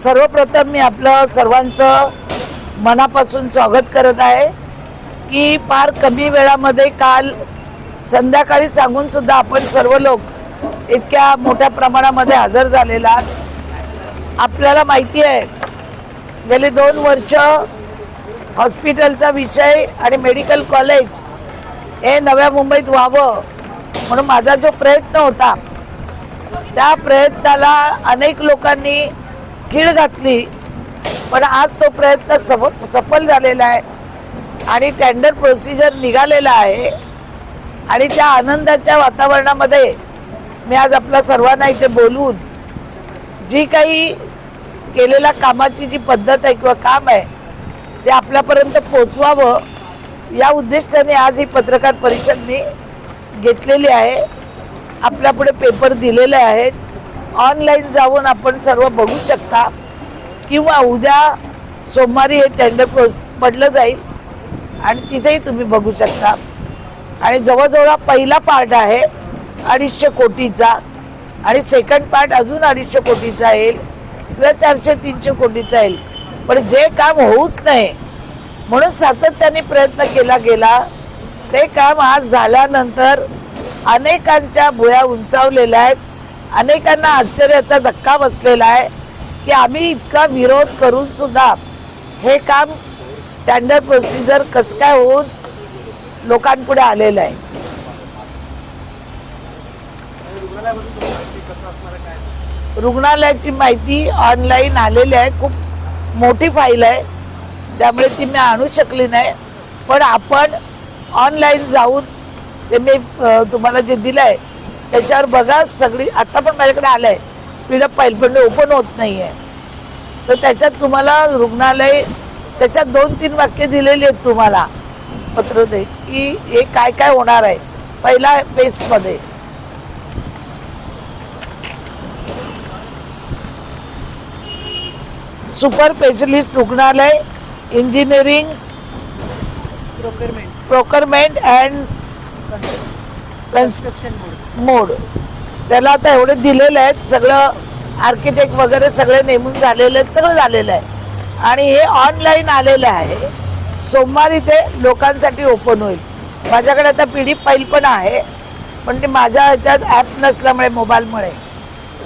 सर्वप्रथम मी आपलं सर्वांचं मनापासून स्वागत करत आहे की फार कमी वेळामध्ये काल संध्याकाळी सांगून सुद्धा आपण सर्व लोक इतक्या मोठ्या प्रमाणामध्ये हजर झालेला आपल्याला माहिती आहे गेली दोन वर्ष हॉस्पिटलचा विषय आणि मेडिकल कॉलेज हे नव्या मुंबईत व्हावं म्हणून माझा जो प्रयत्न होता त्या प्रयत्नाला अनेक लोकांनी खीळ घातली. पण आज तो प्रयत्न सफ सफल झालेला आहे. आणि टेंडर प्रोसिजर निघालेला आहे. आणि त्या आनंदाच्या वातावरणामध्ये मी आज आपल्या सर्वांना इथे बोलून जी काही केलेल्या कामाची जी पद्धत आहे किंवा काम आहे ते आपल्यापर्यंत पोचवावं या उद्दिष्टाने आज ही पत्रकार परिषद मी घेतलेली आहे. आपल्यापुढे पेपर दिलेले आहेत. ऑनलाईन जाऊन आपण सर्व बघू शकता. किंवा उद्या सोमवारी हे टेंडर प्रोस पडलं जाईल आणि तिथेही तुम्ही बघू शकता. आणि जवळजवळ पहिला पार्ट आहे अडीचशे कोटीचा. आणि सेकंड पार्ट अजून अडीचशे कोटीचा येईल किंवा चारशे तीनशे कोटीचा येईल. पण जे काम होऊच नये म्हणून सातत्याने प्रयत्न केला गेला. ते काम आज झाल्यानंतर अनेकांच्या भुया उंचावलेल्या आहेत. अनेकांना आश्चर्याचा धक्का बसलेला आहे की आम्ही इतका विरोध करून सुद्धा हे काम टेंडर प्रोसिजर कसं काय होऊन लोकांपुढे आलेलं आहे? रुग्णालयाची माहिती ऑनलाईन आलेली आहे. खूप मोठी फाईल आहे. त्यामुळे ती मी आणू शकली नाही. पण आपण ऑनलाईन जाऊन ते मी तुम्हाला जे दिलं आहे त्याच्यावर बघा सगळी आता पण माझ्याकडे आलं आहे पीडप फाईल पण ओपन होत नाही आहे तर त्याच्यात तुम्हाला रुग्णालय त्याच्यात दोन तीन वाक्य दिलेली आहेत तुम्हाला. पत्र दे की हे काय काय होणार आहे. पहिला फेसमध्ये. सुपर स्पेशलिस्ट रुग्णालय engineering procurement procurement and construction mode. त्याला आता एवढे दिलेले आहेत सगळं आर्किटेक्ट वगैरे सगळे नेमून झालेले आहेत सगळं झालेलं आहे. आणि हे ऑनलाईन आलेलं आहे. सोमवारी ते लोकांसाठी ओपन होईल. माझ्याकडे आता पी डी फाईल पण आहे पण ते माझ्या ह्याच्यात ॲप नसल्यामुळे मोबाईलमुळे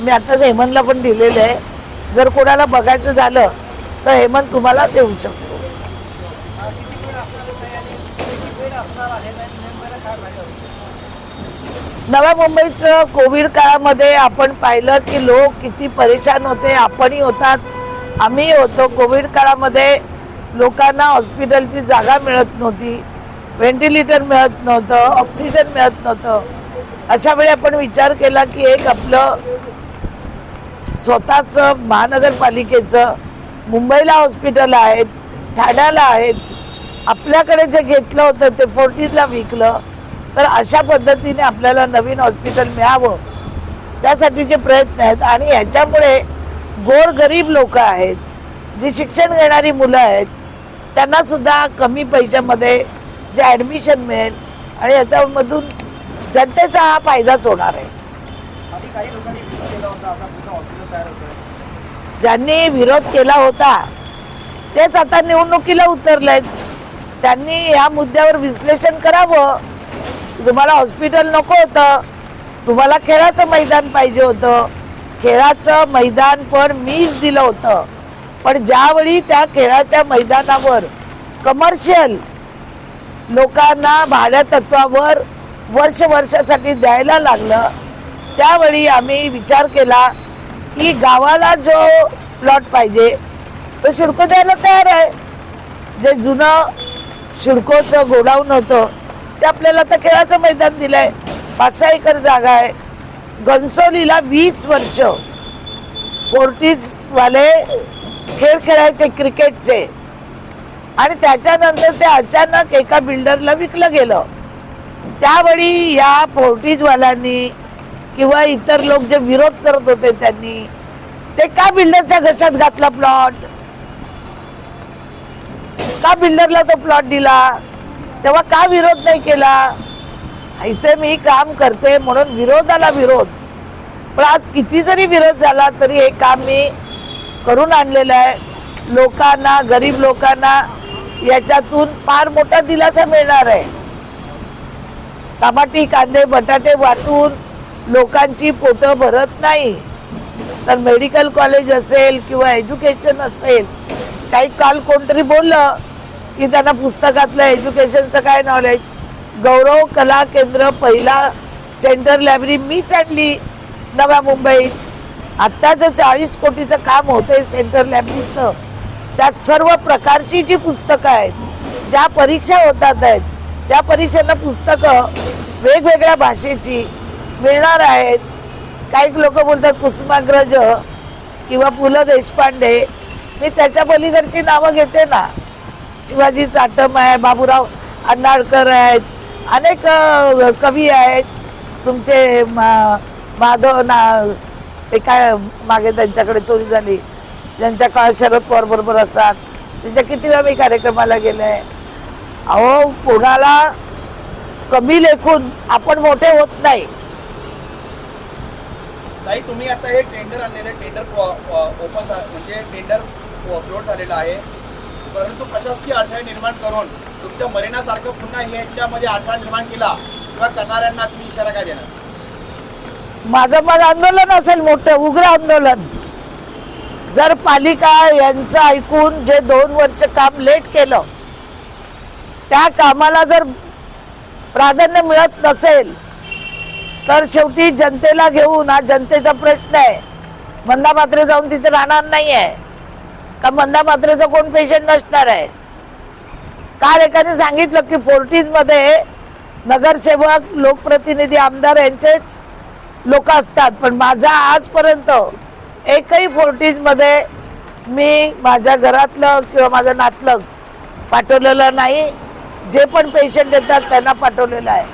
मी आत्ताच हेमंतला पण दिलेलं आहे. जर कोणाला बघायचं झालं तर हेमंत तुम्हाला देऊ शकतो. नव्या मुंबईचं कोविड काळामध्ये आपण पाहिलं की लोक किती परेशान होते. आपणही होतात. आम्ही होतो. कोविड काळामध्ये लोकांना हॉस्पिटलची जागा मिळत नव्हती. व्हेंटिलेटर मिळत नव्हतं. ऑक्सिजन मिळत नव्हतं. अशा वेळी आपण विचार केला की एक आपलं स्वतःचं महानगरपालिकेचं मुंबईला हॉस्पिटल आहेत ठाण्याला आहेत. आपल्याकडे जे घेतलं होतं ते फोर्टीजला विकलं. तर अशा पद्धतीने आपल्याला नवीन हॉस्पिटल मिळावं. त्यासाठीचे प्रयत्न आहेत आणि ह्याच्यामुळे गोरगरीब लोक आहेत जी शिक्षण घेणारी मुलं आहेत त्यांना सुद्धा कमी पैशामध्ये जे ॲडमिशन मिळेल आणि याच्यामधून जनतेचा हा फायदाच होणार आहे. ज्यांनी विरोध केला होता तेच आता निवडणुकीला उतरलेत. त्यांनी या मुद्द्यावर विश्लेषण करावं. तुम्हाला हॉस्पिटल नको होतं. तुम्हाला खेळाचं मैदान पाहिजे होतं. खेळाचं मैदान पण मीच दिलं होतं. पण ज्यावेळी त्या खेळाच्या मैदानावर कमर्शियल लोकांना भाड्या तत्वावर वर्ष वर्षासाठी द्यायला लागलं त्यावेळी आम्ही विचार केला की गावाला जो प्लॉट पाहिजे तो शिडको द्यायला तयार आहे. जे जुनं शिडकोचं गोडाऊन होतं ते आपल्याला आता खेळाचं मैदान दिलंय. पाच सहा एकर जागा आहे. घनसोलीला वीस वर्ष. फोर्टीजवाले खेळ खेळायचे क्रिकेटचे. आणि त्याच्यानंतर ते अचानक एका बिल्डरला विकलं गेलं. त्यावेळी या फोर्टीजवाल्यांनी किंवा इतर लोक जे विरोध करत होते त्यांनी ते का बिल्डरच्या घशात घातला प्लॉट का बिल्डरला तो प्लॉट दिला? तेव्हा का विरोध नाही केला? इथे मी काम करते म्हणून विरोधाला विरोध. पण आज किती जरी विरोध झाला तरी हे काम मी करून आणलेलं आहे. लोकांना गरीब लोकांना याच्यातून फार मोठा दिलासा मिळणार आहे. टमाटी कांदे बटाटे वाटून लोकांची पोटं भरत नाही. तर मेडिकल कॉलेज असेल किंवा एज्युकेशन असेल काही काल कोणतरी बोललं की त्यांना पुस्तकातलं एज्युकेशनचं काय नॉलेज गौरव कला केंद्र पहिला सेंटर लायब्ररी मीच आणली नव्या मुंबईत. आत्ता जर चाळीस कोटीचं काम होतंय सेंटर लायब्ररीचं त्यात सर्व प्रकारची जी पुस्तकं आहेत ज्या परीक्षा होतात आहेत त्या परीक्षांना पुस्तकं वेगवेगळ्या भाषेची मिळणार आहेत. काही लोक बोलतात कुसुमाग्रज किंवा पु ल देशपांडे. मी त्याच्या पलीकडची नावं घेते ना. शिवाजी चाटम आहे बाबूराव अन्नाळकर आहेत अनेक कवी आहेत. तुमचे माधव ना ते काय मागे त्यांच्याकडे चोरी झाली. ज्यांच्या काळात शरद पवार बरोबर असतात. त्यांच्या किती वेळा मी कार्यक्रमाला गेले. अहो कोणाला कमी लेखून आपण मोठे होत नाही. ताई तुम्ही आता हे टेंडर आणलेलं टेंडर ओपन म्हणजे टेंडर फ्लोट झालेलं आहे. परंतु प्रशासकीय अडथळे निर्माण करून तुमच्या मरेनासारखं पुन्हा याच्यामध्ये अडथळा निर्माण केला किंवा करणाऱ्यांना तुम्ही इशारा काय देणार? माझं पण आंदोलन असेल मोठं उग्र आंदोलन. जर पालिका यांचं ऐकून जे दोन वर्ष काम लेट केलं त्या कामाला जर प्राधान्य मिळत नसेल तर शेवटी जनतेला घेऊन हा जनतेचा प्रश्न आहे. मंदा मात्रे जाऊन तिथे राहणार नाही आहे का मंदा मात्रेचा कोण पेशंट नसणार आहे? काल एकाने सांगितलं की फोर्टीजमध्ये नगरसेवक लोकप्रतिनिधी आमदार यांचेच लोक असतात. पण माझा आजपर्यंत एकही फोर्टीजमध्ये मी माझ्या घरातलं किंवा माझं नातलं पाठवलेलं नाही. जे पण पेशंट येतात त्यांना पाठवलेलं आहे.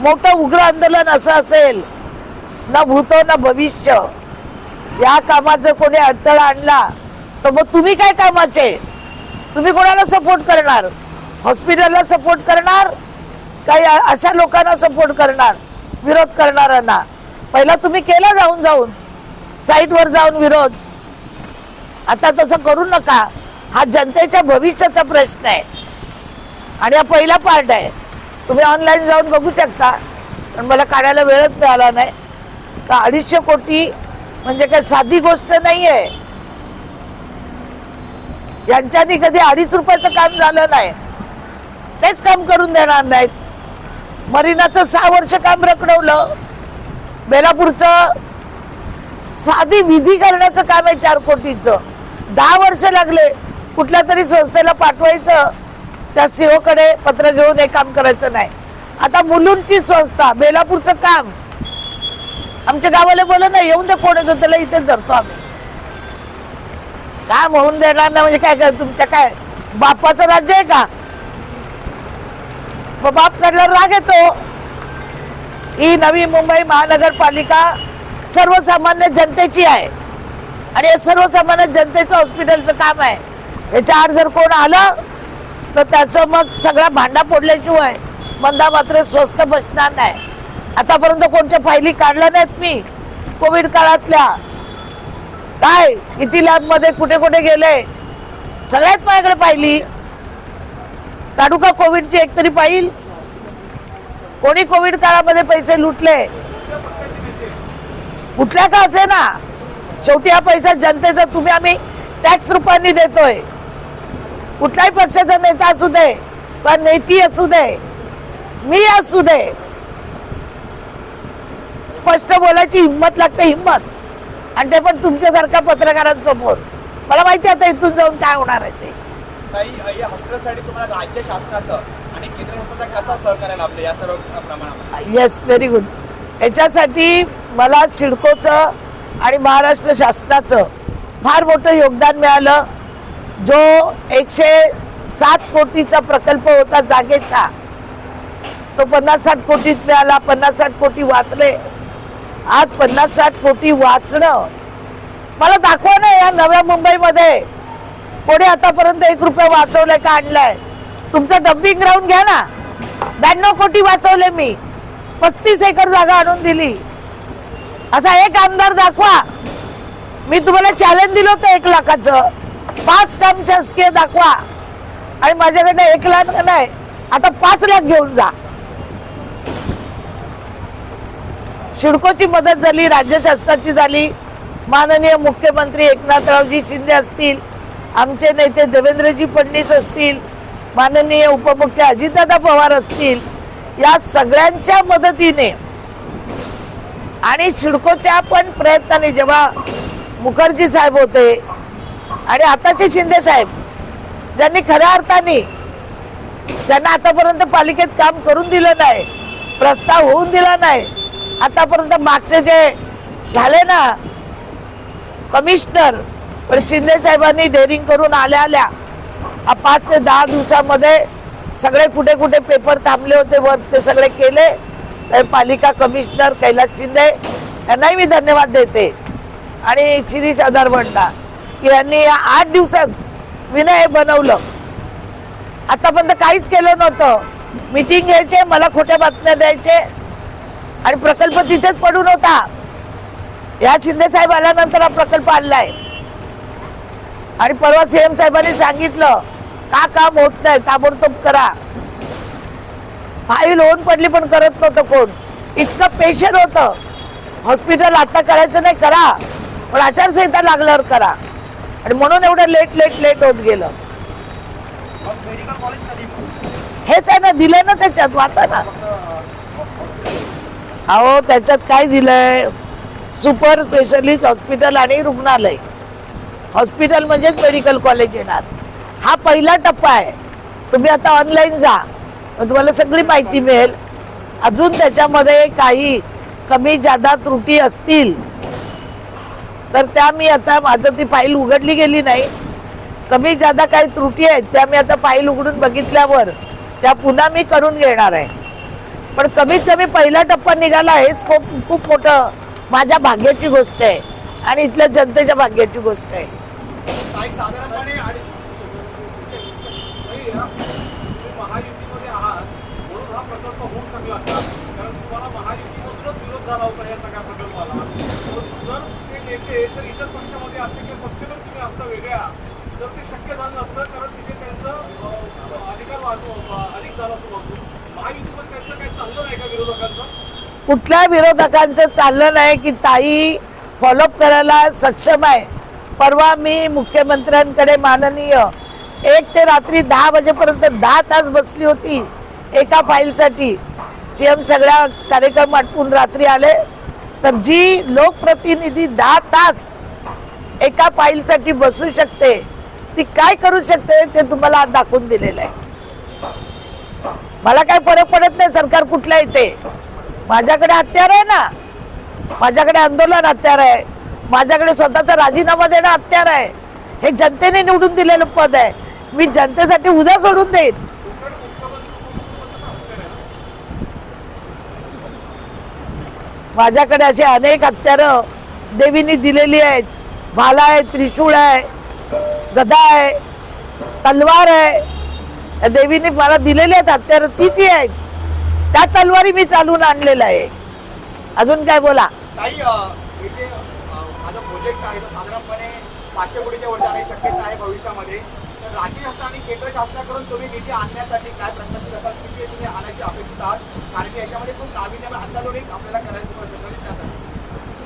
मोठं उग्र आंदोलन असं असेल ना भूतो ना भविष्य. या कामात जर कोणी अडथळा आणला तर मग तुम्ही काय कामाचे? तुम्ही कोणाला सपोर्ट करणार? हॉस्पिटलला सपोर्ट करणार? काही अशा लोकांना सपोर्ट करणार? विरोध करणाऱ्यांना? पहिला तुम्ही केला जाऊन जाऊन. साईटवर जाऊन विरोध. आता तसं करू नका. हा जनतेच्या भविष्याचा प्रश्न आहे. आणि हा पहिला पार्ट आहे. तुम्ही ऑनलाईन जाऊन बघू शकता. पण मला काढायला वेळच मिळाला नाही. तर अडीचशे कोटी म्हणजे काय साधी गोष्ट नाही आहे यांच्यानी कधी अडीच रुपयाचं काम झालं नाही. तेच काम करून देणार नाहीत. मरीनाचं सहा वर्ष काम रखडवलं. बेलापूरचं साधी विधी करण्याचं काम आहे चार कोटीचं. दहा वर्ष लागले. कुठल्या तरी संस्थेला पाठवायचं. त्या सीओकडे पत्र घेऊन हे काम करायचं नाही. आता मुलूंची संस्था बेलापूरचं काम. आमच्या गावाला बोला ना येऊन तर कोण येतो त्याला इथेच धरतो आम्ही. काम होऊन देणार नाही? म्हणजे काय काय तुमच्या काय बापाचं राज्य आहे का? मग बाप काढल्यावर राग येतो? ही नवी मुंबई महानगरपालिका सर्वसामान्य जनतेची आहे. आणि हे सर्वसामान्य जनतेचं हॉस्पिटलचं काम आहे. याच्या आड जर कोण आलं तर त्याचं मग सगळा भांडा फोडल्याशिवाय मंदा मात्र स्वस्त बसणार नाही. आतापर्यंत कोणत्या फायली काढल्या नाहीत मी? कोविड काळातल्या काय? किती लॅबमध्ये कुठे कुठे गेले? सगळ्यात माझ्याकडे पाहिली. काढू का कोविडची एक तरी पाहिल कोणी कोविड काळामध्ये पैसे लुटले? कुठल्या का असे ना? शेवटी हा पैसा जनतेचा तुम्ही आम्ही टॅक्स रुपयांनी देतोय. कुठल्याही पक्षाचा नेता असू दे किंवा नेती असू दे मी असू दे. स्पष्ट बोलायची हिंमत लागते हिंमत. आणि ते पण तुमच्यासारख्या पत्रकारांसमोर. मला माहिती आता इथून जाऊन काय होणार आहे ते. ताई या हॉस्पिटलसाठी तुम्हाला राज्य शासनाचं आणि केंद्र शासनाचा कसा सहकार्य लाभलं या सर्व प्रमाणामध्ये? येस व्हेरी गुड याच्यासाठी मला सिडकोचं आणि महाराष्ट्र शासनाचं फार मोठं योगदान मिळालं. जो एकशे सात कोटीचा प्रकल्प होता जागेचा तो पन्नास साठ कोटीत मिळाला. पन्नास साठ कोटी वाचले. आज पन्नास साठ कोटी वाचणं. मला दाखवा ना या नव्या मुंबईमध्ये. कोणी आतापर्यंत एक रुपया वाचवलाय का आणलाय? तुमचं डम्पिंग ग्राउंड घ्या ना. ब्याण्णव कोटी वाचवले मी. पस्तीस एकर जागा आणून दिली. असा एक आमदार दाखवा. मी तुम्हाला चॅलेंज दिलं होतं एक लाखाचं. पाच काम शासकीय दाखवा. आणि माझ्याकडनं एक लाख नाही. आता पाच लाख घेऊन जा. शिडकोची मदत झाली राज्य शासनाची झाली. माननीय मुख्यमंत्री एकनाथरावजी शिंदे असतील आमचे नेते देवेंद्रजी फडणवीस असतील माननीय उपमुख्य अजितदादा पवार असतील या सगळ्यांच्या मदतीने आणि शिडकोच्या पण प्रयत्नाने जेव्हा मुखर्जी साहेब होते आणि आताचे शिंदे साहेब ज्यांनी खऱ्या अर्थाने ज्यांना आतापर्यंत पालिकेत काम करून दिलं नाही प्रस्ताव होऊन दिला नाही आतापर्यंत मागचे जे झाले ना कमिशनर पण शिंदे साहेबांनी डेअरिंग करून आल्या आल्या पाच ते दहा दिवसामध्ये सगळे कुठे कुठे पेपर थांबले होते वर ते सगळे केले. तर पालिका कमिशनर कैलास शिंदे यांनाही मी धन्यवाद देते. आणि शिरीष आधार म्हणता की यांनी या आठ दिवसात विनय हे बनवलं. आतापर्यंत काहीच केलं नव्हतं. मीटिंग घ्यायचे मला खोट्या बातम्या द्यायचे आणि प्रकल्प तिथेच पडून होता. या शिंदे साहेब आल्यानंतर हा प्रकल्प आणलाय. आणि परवा सीएम साहेबांनी सांगितलं का काम होत नाही ताबडतोब करा. फाईल होऊन पडली पण करत नव्हतं कोण. इतकं पेशंट होतं. हॉस्पिटल आता करायचं नाही करा. पण आचारसंहिता लागल्यावर करा. आणि म्हणून एवढं लेट लेट लेट होत गेलं. हेच आहे ना दिलंय ना त्याच्यात वाचा ना. अहो त्याच्यात काय दिलंय? सुपर स्पेशलिस्ट हॉस्पिटल आणि रुग्णालय. हॉस्पिटल म्हणजेच मेडिकल कॉलेज येणार. हा पहिला टप्पा आहे. तुम्ही आता ऑनलाईन जा. मग तुम्हाला सगळी माहिती मिळेल. अजून त्याच्यामध्ये काही कमी जादा त्रुटी असतील तर त्या मी आता माझं ती फाईल उघडली गेली नाही. कमी जादा काही त्रुटी आहेत त्या मी आता फाईल उघडून बघितल्यावर त्या पुन्हा मी करून घेणार आहे. पण कमीत कमी पहिला टप्पा निघाला हेच खूप खूप मोठं माझ्या भाग्याची गोष्ट आहे. आणि इथल्या जनतेच्या भाग्याची गोष्ट आहे. सत्तेवर तुम्ही असता वेगळ्या आहात म्हणून हा प्रकल्प होऊ शकला का कारण तुम्हाला महायुतीमधूनच विरोध झाला होता या सगळ्या प्रकल्पाला परंतु जर ते नेते जर इतर पक्षामध्ये असतील किंवा सत्तेवर तुम्ही असता वेगळ्या तर ते शक्य झालं नसतं कारण तिथे त्यांचं अं, अधिकार वाजव अधिक झाला असं म्हणतो महायुतीमध्ये त्यांचं काही चाललं नाही का विरोधकांचं कुठल्या विरोधकांचं चाललं नाही की ताई फॉलोअप करायला सक्षम आहे? परवा मी मुख्यमंत्र्यांकडे माननीय एक ते रात्री दहा वाजेपर्यंत दहा तास बसली होती एका फाईलसाठी. सीएम सगळ्या कार्यक्रम आटपून रात्री आले. तर जी लोकप्रतिनिधी दहा तास एका फाईलसाठी बसू शकते ती काय करू शकते ते तुम्हाला दाखवून दिलेलं आहे. मला काय फरक पडत नाही सरकार कुठलं येते माझ्याकडे हत्यार आहे ना. माझ्याकडे आंदोलन हत्यार आहे. माझ्याकडे स्वतःचा राजीनामा देणं हत्यार आहे. हे जनतेने निवडून दिलेलं पद आहे. मी जनतेसाठी उद्या सोडून देईन. माझ्याकडे असे अनेक हत्यार देवीनी दिलेली आहेत. भाला आहे त्रिशूळ आहे गदा आहे तलवार आहे. देवीने मला दिलेले आहेत हत्यार तीच ही आहेत. त्या तलवारी मी चालून आणलेल्या आहे. अजून काय बोला?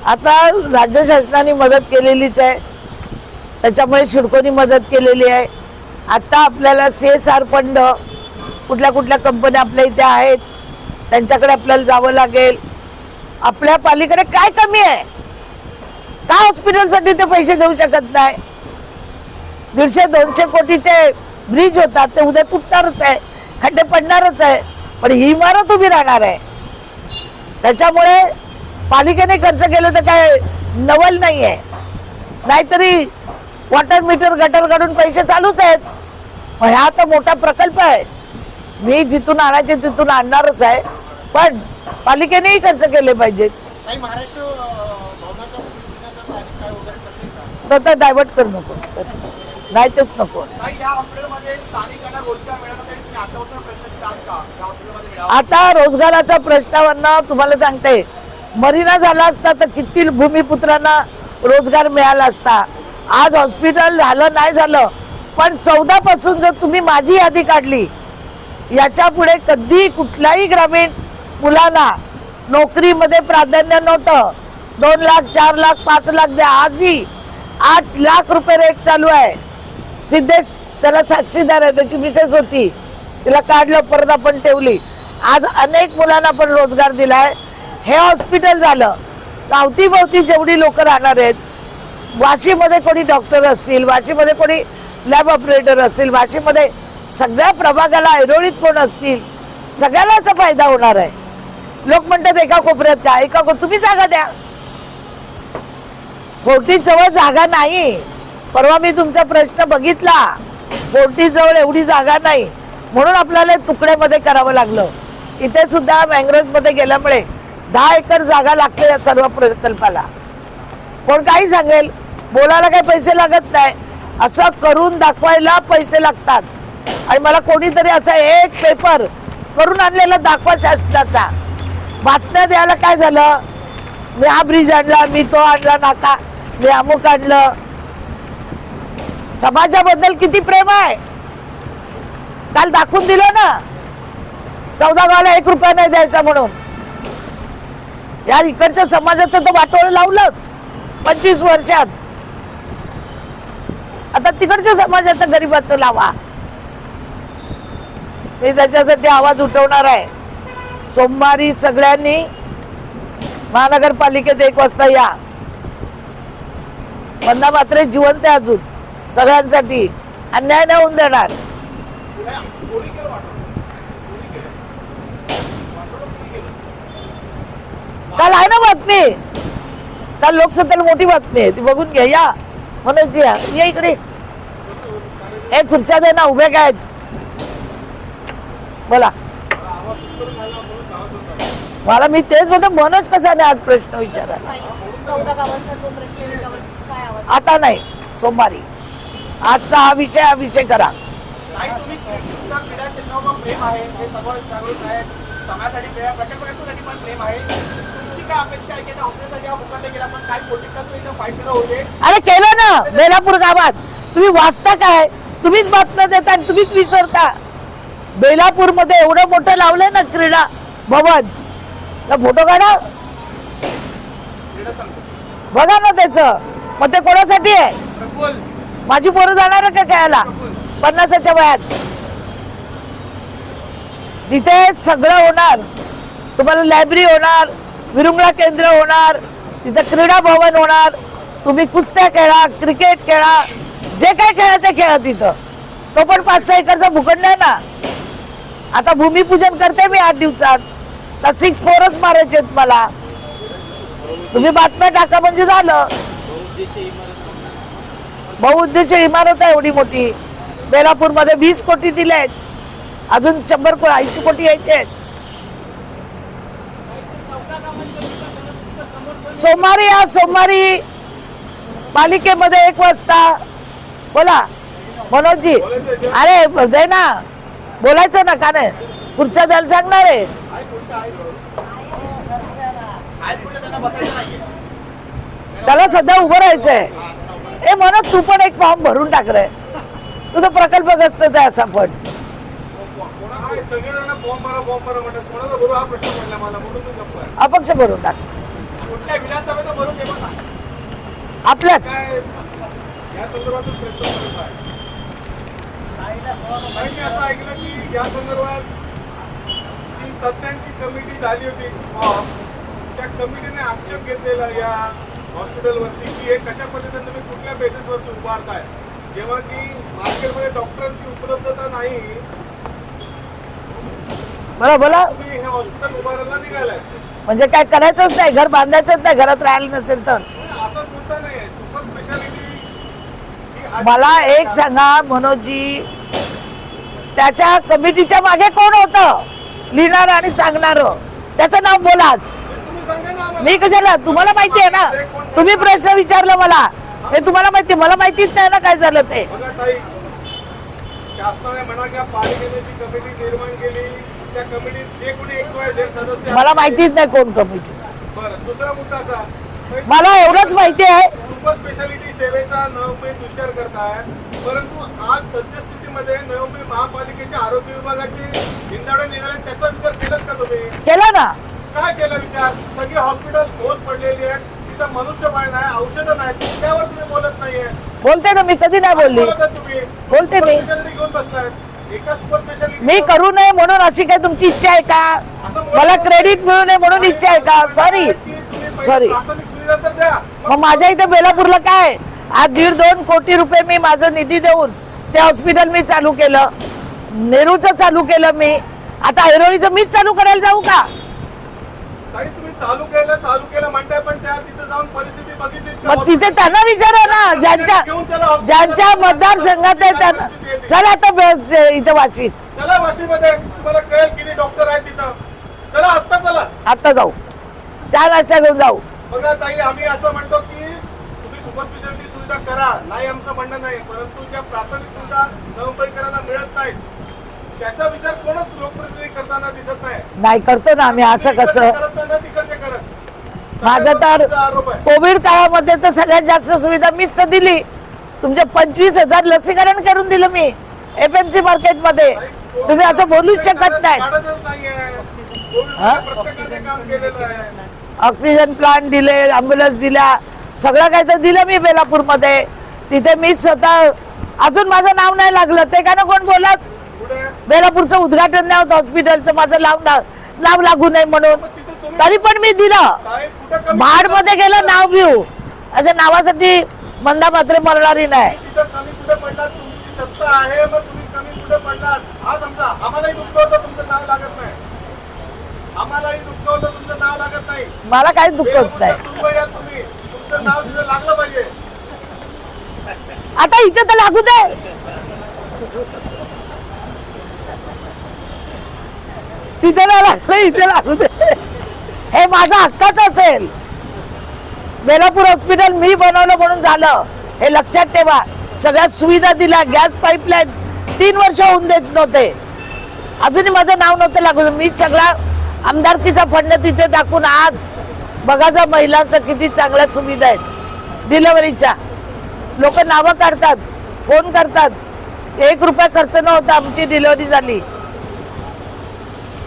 आता राज्य शासनाने मदत केलेलीच आहे. त्याच्यामुळे शिडकोनी मदत केलेली आहे. आता आपल्याला सी एस आर फंड कुठल्या कुठल्या कंपन्या आपल्या इथे आहेत त्यांच्याकडे आपल्याला जावं लागेल. आपल्या पालिकडे काय कमी आहे? का हॉस्पिटलसाठी ते पैसे देऊ शकत नाही? दीडशे दोनशे कोटीचे ब्रिज होतात ते उद्या तुटणारच आहे खड्डे पडणारच आहे पण ही इमारत उभी राहणार आहे. त्याच्यामुळे पालिकेने खर्च केलं तर काय नवल नाही आहे नाहीतरी वॉटर मीटर गटर काढून पैसे चालूच आहेत. हा तर मोठा प्रकल्प आहे. मी जिथून आणायचे तिथून आणणारच आहे. पण पालिकेनेही खर्च केले पाहिजेत. तर तर डायव्हर्ट करू नको. नाही तेच नको आता रोजगाराच्या प्रश्नावरनं तुम्हाला सांगते. मरिना झाला असता तर किती भूमिपुत्रांना रोजगार मिळाला असता. आज हॉस्पिटल झालं नाही झालं पण चौदा पासून जर तुम्ही माझी यादी काढली याच्यापुढे कधी कुठल्याही ग्रामीण मुलांना नोकरीमध्ये प्राधान्य नव्हतं. दोन लाख चार लाख पाच लाख द्या. आजही आठ लाख रुपये रेट चालू आहे. सिद्धेश त्याला साक्षीदार आहे त्याची मिसेस होती. तिला काढलं परत आपण ठेवली. आज अनेक मुलांना पण रोजगार दिलाय. हे हॉस्पिटल झालं. गावतीभोवती जेवढी लोक राहणार आहेत वाशीमध्ये कोणी डॉक्टर असतील वाशीमध्ये कोणी लॅब ऑपरेटर असतील वाशीमध्ये सगळ्या प्रभागाला ऐरोळीत कोण असतील सगळ्यालाच फायदा होणार आहे. लोक म्हणतात एका कोपऱ्यात का? एका को तुम्ही जागा द्या. फोर्टी जवळ जागा नाही. परवा मी तुमचा प्रश्न बघितला. फोर्टी जवळ एवढी जागा नाही. म्हणून आपल्याला तुकड्यामध्ये करावं लागलं. इथे सुद्धा मँग्रोजमध्ये गेल्यामुळे दहा एकर जागा लागते या सर्व प्रकल्पाला. कोण काही सांगेल? बोलायला काही पैसे लागत नाही. असं करून दाखवायला पैसे लागतात. आणि मला कोणीतरी असा एक पेपर करून आणलेला दाखवा शासनाचा. बातम्या द्यायला काय झालं? मी हा ब्रिज आणला मी तो आणला नाका. मी अमुक आणलं. समाजाबद्दल किती प्रेम आहे? काल दाखवून दिलं ना? चौदा गावाला एक रुपया नाही द्यायचा म्हणून. या इकडच्या समाजाचं तर वाटोळ लावलंच. पंचवीस वर्षात. आता तिकडच्या समाजाचं गरीबाचं लावा. मी त्याच्यासाठी आवाज उठवणार आहे. सोमवारी सगळ्यांनी महानगरपालिकेत एक वाजता या. वंदा मात्र जिवंत आहे अजून. सगळ्यांसाठी अन्याय नाही होऊन देणार. काल आहे ना बातमी? काल लोकसत्तेला मोठी बातमी आहे. ती बघून घ्या या. मनोज या इकडे. हे खुर्च्या दे ना उभे काय बोला. मला मी तेच म्हणतो मनोज कसा नाही आज प्रश्न विचारायला आता नाही सोमवारी. आजचा हा विषय हा विषय करा. प्रेम आहे. अरे केलं ना बेलापूर गावात. तुम्ही वाचता काय? तुम्हीच बातम्या देता आणि तुम्हीच विसरता. बेलापूरमध्ये एवढं मोठं लावलंय ना क्रीडा भवन. तर फोटो काढा. बघा ना त्याच. मग ते कोणासाठी आहे? माझी पोरं जाणार आहे का खेळायला? पन्नासाच्या वयात. तिथे सगळं होणार. तुम्हाला लायब्ररी होणार. विरुंगळा केंद्र होणार तिथं क्रीडा भवन होणार. तुम्ही कुस्त्या खेळा क्रिकेट खेळा जे काय खेळायचं खेळा तिथं. तो पण पाच सहा एकरचा भूखंड आहे ना. आता भूमिपूजन करते मी आठ दिवसात. तर सिक्स फोरच मारायचे मला. तुम्ही बातम्या टाका म्हणजे झालं. बहुउद्देशीय इमारत आहे एवढी मोठी. बेलापूरमध्ये वीस कोटी दिले आहेत. अजून शंभर को ऐंशी कोटी यायचे आहेत. सोमवारी या सोमवारी पालिकेमध्ये एक वाजता. बोला. मनोजजी. अरे दे ना. बोलायचं ना का नाही? पुढच्या द्यायला सांगणार आहे. त्याला सध्या उभं राहायचंय. ए म्हणत तू पण एक फॉर्म भरून टाक रे. तुझा प्रकल्प गस्तच आहे असा पण. हा अपक्ष भरून टाक. आपल्याच. काय या संदर्भातच प्रश्न पडत आहे. कारण मी असं ऐकलं की या संदर्भात जी तज्ज्ञांची कमिटी झाली होती त्या कमिटीने आक्षेप घेतलेला या हॉस्पिटलवरती की हे कशा पद्धतीने तुम्ही कुठल्या बेसिसवरती उभारताय? जेव्हा की मार्केटमध्ये डॉक्टरांची उपलब्धता नाही बोला. तुम्ही हे हॉस्पिटल उभारायला निघालाय. म्हणजे काय करायचंच नाही घर बांधायचंच नाही घरात राहायला नसेल तर. मला एक सांगा मनोजजी त्याच्या कमिटीच्या मागे कोण होत? लिहिणार आणि सांगणार. त्याचं नाव बोलाच मी कशाला? तुम्हाला माहिती आहे ना? तुम्ही प्रश्न विचारला मला. हे तुम्हाला माहिती मला माहितीच नाही ना काय झालं ते. शासनाने म्हणा किंवा कमिटी निर्माण केली त्या कमिटीत जे कोणी एक्स वाय झेड सदस्य मला माहितीच नाही कोण कमिटीचं बरं दुसरा मुद्दा असा. मला एवढंच माहिती आहे. सुपर स्पेशालिटी सेवेचा नवी विचार करताय. परंतु आज सद्यस्थितीमध्ये नवी महापालिकेच्या आरोग्य विभागाचे हिंदाडे निघाले त्याचा विचार केलात का तुम्ही? केलं ना. काय केला विचार? सगळी हॉस्पिटल ओस पडलेली आहेत. तिथं मनुष्यबळ नाही औषधं नाहीत त्यावर तुम्ही बोलत नाहीये. बोलते ना मी कधी नाही बोलली. बोलत आहात तुम्ही. बोलते मी. घेऊन स्पेशालिटी मी करू नये म्हणून अशी काय तुमची इच्छा आहे का? मला क्रेडिट मिळू नये म्हणून इच्छा आहे का? सॉरी द्या. मग माझ्या इथे बेलापूरला काय? आज दीड दोन कोटी रुपये मी माझं निधी देऊन ते हॉस्पिटल मी चालू केलं. नेरूचं चालू केलं मी. आता ऐरोलीचं मीच चालू करायला जाऊ का? चालू केलं चालू केलं म्हणताय पण त्या तिथे जाऊन परिस्थिती बघितली. तिथे त्यांना विचारा ना ज्यांच्या ज्यांच्या मतदारसंघात आहे त्यांना चला आता इथं वाचित चला वाशीमध्ये तुम्हाला कळेल किती डॉक्टर आहेत तिथं. चला आत्ता चला. आता जाऊ. चहा नाश्ता घेऊन जाऊ. बघा ताई आम्ही असं म्हणतो की तुम्ही सुपर स्पेशालिटी सुविधा करा. नाही आमचं म्हणणं नाही परंतु ज्या प्राथमिक सुविधा नवमुंबईकरांना मिळत नाहीत त्याचा विचार कोणच लोकप्रतिनिधी करताना दिसत नाही. नाही करतो ना आम्ही. असं कसं? करत नाही ना तिकडचे करत. माझं तर तुमचा आरोप आहे. कोविड काळामध्ये तर सगळ्यात जास्त सुविधा मीच तर दिली. तुमचे पंचवीस हजार लसीकरण करून दिलं मी एफएमसी मार्केटमध्ये तुम्ही असं बोलूच शकत नाही. काढतच नाहीये? प्रत्येकाने काम केलेलं आहे. ऑक्सिजन प्लांट दिले अँब्युलन्स दिल्या सगळं काही तर दिलं मी बेलापूरमध्ये. तिथे मी स्वतः अजून माझं नाव नाही लागलं ते का ना कोण बोलत? बेलापूरचं उद्घाटन नाही होत हॉस्पिटलचं माझं लाव नाव लागू नये म्हणून. तरी पण मी दिलं. काय? कुठं कमी महाडमध्ये गेलं नाव घेऊ. अशा नावासाठी मंदा मात्र मरणारी नाही. नाव नाव मला काही दुःख होत नाही. नाव आता इथे तर लागू दे. तिथे नाही लागलं इथे लागू दे हे माझा हक्काच असेल. बेलापूर हॉस्पिटल मी बनवलं म्हणून झालं. हे लक्षात ठेवा. सगळ्या सुविधा दिल्या गॅस पाईपलाईन तीन वर्ष होऊन देत नव्हते. अजूनही माझं नाव नव्हतं लागू मी सगळा आमदारकीचा फंड तिथे टाकून आज बघाचा महिलांचं किती चांगल्या सुविधा आहेत. डिलेवरीच्या लोक नावं काढतात फोन करतात. एक रुपया खर्च न होता आमची डिलिव्हरी झाली.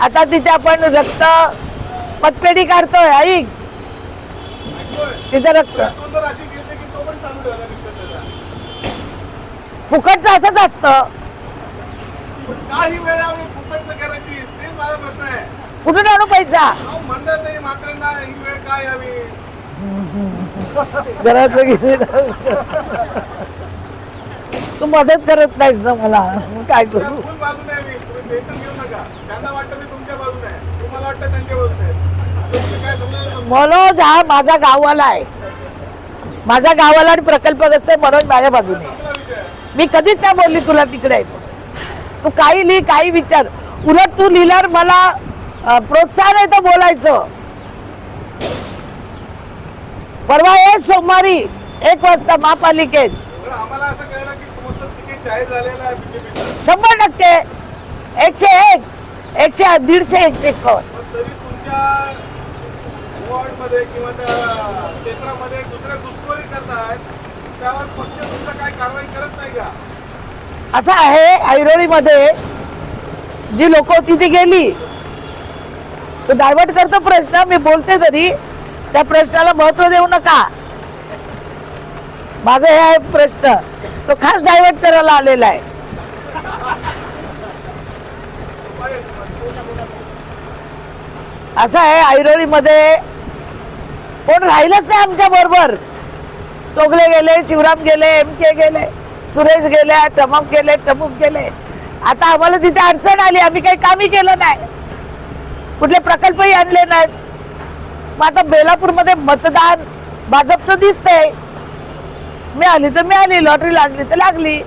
आता तिथे आपण रक्त पतपेढी काढतोय ऐक तिचं रक्त. दोन फुकटचं असंच असत. काही वेळा करायची कुठून आणू पैसा? घरात तू मदत करत नाहीस ना मला. काय करू? फुल बाजूने आहे मी तुम्ही टेन्शन घेऊ नका. त्यांना वाटतं मी तुमच्या बाजूने आहे. तुम्हाला वाटतं त्यांच्या बाजूने आहे. तुम्ही काय समजायला मनोज हा माझा गाववाला आहे. माझा गावाला आणि प्रकल्पग्रस्त आहे मनोज माझ्या बाजूने मी कधीच नाही बोलली तुला तिकडे. तू काही लिही काही विचार. उलट तू लिहिल्यावर मला प्रोत्साहन आहे तर बोलायचं. परवा ये सोमवारी एक वाजता महापालिकेत शंभर टक्के. एकशे एक एकशे दीडशे एकशे एकावन्न. पण तरी तुमच्या वॉर्डमध्ये किंवा त्या क्षेत्रामध्ये दुसऱ्या घुसखोरी करतायत त्यावर पक्ष तुमचा काय कारवाई करत नाही का? असं आहे ऐरोळीमध्ये जी लोक तिथे गेली तो डायव्हर्ट करतो प्रश्न मी बोलते तरी त्या प्रश्नाला महत्त्व देऊ नका. माझा हे आहे प्रश्न तो खास डायव्हर्ट करायला आलेला आहे. असं आहे ऐरोळीमध्ये कोण राहिलंच नाही आमच्या बरोबर. चोगले गेले शिवराम गेले एम के गेले सुरेश गेले तमक गेले तमुक गेले. आता आम्हाला तिथे अडचण आली आम्ही काही कामही केलं नाही. कुठले प्रकल्पही आणले नाहीत. मग आता बेलापूरमध्ये मतदान भाजपचं दिसतंय. मी आली तर मी आली लॉटरी लागली तर लागली.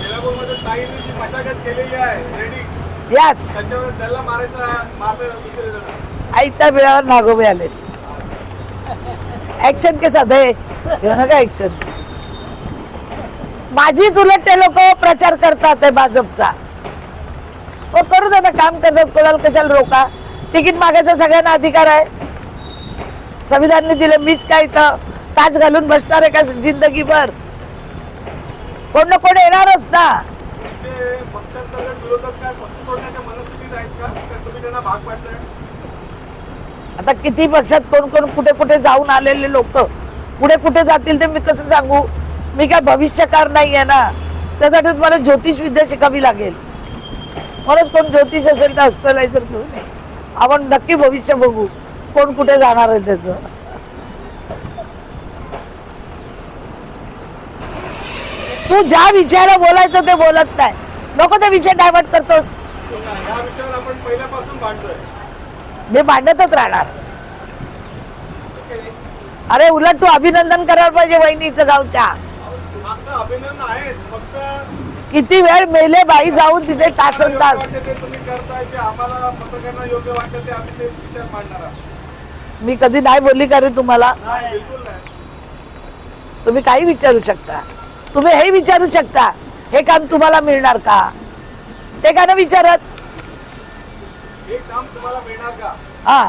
बेलापूरमध्ये ताईंनी जी मशागत केलेली आहे यस आयत्या बिळावर नागोबे आले ऍक्शन के साथ है घेऊ नका ऍक्शन माझीच उलट ते लोक प्रचार करतात आहे भाजपचा. हो करू दे ना काम करतात. कोणाला कशाला रोका? तिकीट मागायचा सगळ्यांना अधिकार आहे. संविधानने दिलं मीच काय इथं ताज घालून बसणार आहे का जिंदगीभर? कोण ना कोण येणारच ना. तुमचे विरोधक काय पक्ष सोडण्याच्या मनस्थितीत आहेत का? तुम्ही त्यांना भाग पाडताय? आता किती पक्षात कोण कोण कुठे कुठे जाऊन आलेले लोक? पुढे कुठे जातील ते मी कसं सांगू? मी काय भविष्यकार नाही आहे ना. त्यासाठी तुम्हाला ज्योतिष विद्या शिकावी लागेल. म्हणून कोण ज्योतिष असेल तर अस्ट्रलायझर घेऊन ये. आपण नक्की भविष्य बघू. कोण कुठे जाणार आहे त्याचं. तू ज्या विषयाला बोलायचं ते बोलत नाही. नको ते विषय डायव्हर्ट करतोस. मी भांडतच राहणार. अरे उलट तू अभिनंदन करायला पाहिजे वहिनीचं गावच्या. किती वेळ मेले बाई जाऊन तिथे तासन तास. मी कधी नाही बोलली का रे तुम्हाला? तुम्ही काही विचारू शकता. तुम्ही हे विचारू शकता. हे काम तुम्हाला मिळणार का? ते का नाही विचारत. हे हा.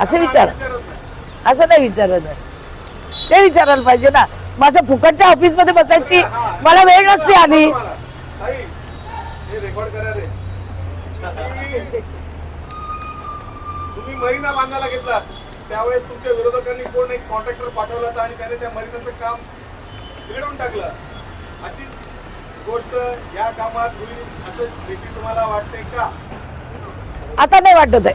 असे विचार. असं नाही विचारत. ते विचारायला पाहिजे ना. माझ्या फुकटच्या ऑफिसमध्ये बसायची मला वेळ नसती हे तुम्ही- तुम्ही मरीना बांधायला घेतला त्यावेळेस तुमच्या विरोधकांनी कोण एक कॉन्ट्रॅक्टर पाठवला होता आणि त्याने त्या मरीनाचं काम बिघडवून टाकलं. अशीच गोष्ट या कामात होईल असं भीती तुम्हाला वाटते का? आता नाही वाटत आहे.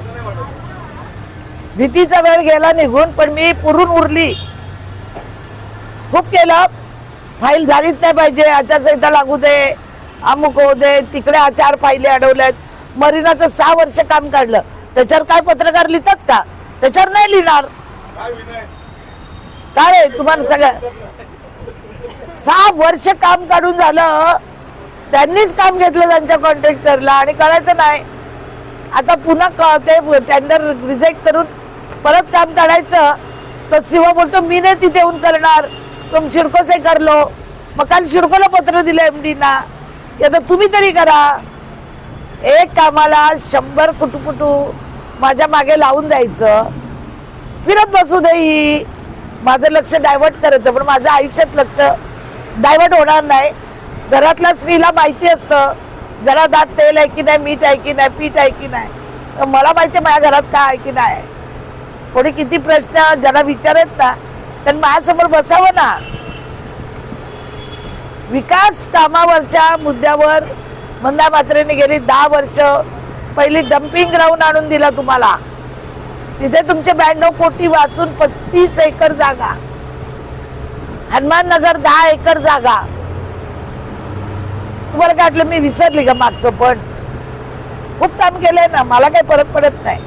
असं नाही वाटत. भीतीचा वेळ गेला निघून पण मी पुरून उरली. खूप केलं. फाईल झालीच नाही पाहिजे. आचारसंहिता लागू दे अमुक होऊ दे. तिकडे चार फाईली अडवल्यात मरीनाचं सहा वर्ष काम काढलं. त्याच्यावर काय पत्रकार लिहितात का? त्याच्यावर नाही लिहिणार. काय विनय? काय आहे तुम्हाला सगळं. सहा वर्ष काम काढून झालं. त्यांनीच काम घेतलं त्यांच्या कॉन्ट्रॅक्टरला आणि करायचं नाही. आता पुन्हा क- ते टेंडर रिजेक्ट करून परत काम काढायचं. तर शिवा बोलतो मी नाही तिथे येऊन करणार. तुम शिडको से करलो मग काल शिडकोला पत्र दिलं एम ना. आता तुम्ही तरी करा. एक कामाला शंभर कुटुकुटू माझ्या मागे लावून द्यायचं. फिरत बसू दे ही. माझं लक्ष डायव्हर्ट करायचं पण माझं आयुष्यात लक्ष डायव्हर्ट होणार नाही. घरातल्या स्त्रीला माहिती असतं जरा दात तेल आहे की नाही मीठ आहे की नाही पीठ आहे की नाही. तर मला माहिती आहे माझ्या घरात काय आहे की नाही. कोणी किती प्रश्न ज्याला विचारत ना त्यांनी माझ्यासमोर बसावं ना. विकास कामावरच्या मुद्द्यावर मंदा मात्रेने गेली दहा वर्ष. पहिली डम्पिंग ग्राउंड आणून दिला तुम्हाला. तिथे तुमचे ब्याण्णव कोटी वाचून पस्तीस एकर जागा. हनुमान नगर दहा एकर जागा. तुम्हाला काय वाटलं मी विसरली का मागचं पण? खूप काम केलंय ना मला काही फरक पडत नाही.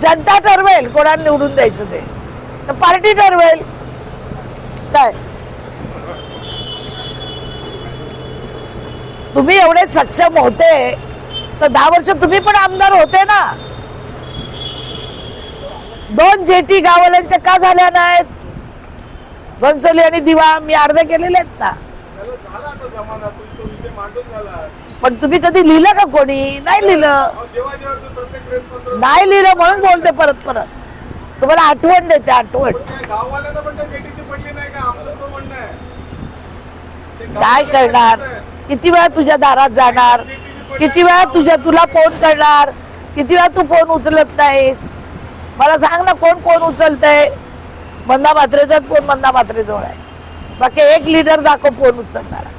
जनता ठरवेल कोणाला निवडून द्यायचं ते. तर पार्टी ठरवेल. काय? तुम्ही एवढे सक्षम होते तर दहा वर्ष तुम्ही पण आमदार होते ना. दोन जेटी गाववाल्यांच्या का झाल्या नाहीत? घनसोली आणि दिवा मी अर्धे केलेले आहेत ना. पण तुम्ही कधी लिहिलं का कोणी? नाही लिहिलं. नाही लिहिलं म्हणून बोलते परत परत. तुम्हाला आठवण देते आठवण. काय करणार. किती वेळा तुझ्या दारात जाणार? किती वेळा तुझ्या तुला फोन करणार? किती वेळा तू फोन उचलत नाहीस? मला सांग ना कोण फोन उचलतंय. मंदा मात्रेचाच फोन मंदा मात्रेजवळ आहे. बाकी एक लीडर दाखव फोन उचलणारा.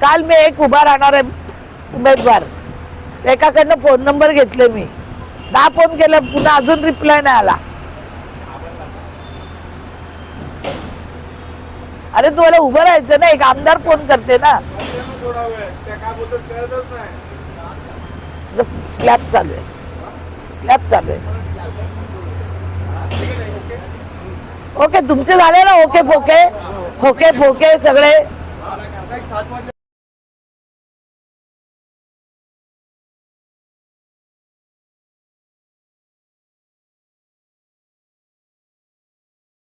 काल मी एक उभा राहणार आहे उमेदवार. एकाकडनं फोन नंबर घेतले मी. दहा फोन केले पुन्हा अजून रिप्लाय नाही आला. अरे तुम्हाला उभं राहायचं ना एक आमदार फोन करते ना. स्लॅब चालू आहे. स्लॅब चालू आहे. ओके तुमचे झाले ना ओके फोके फोके फोके सगळे?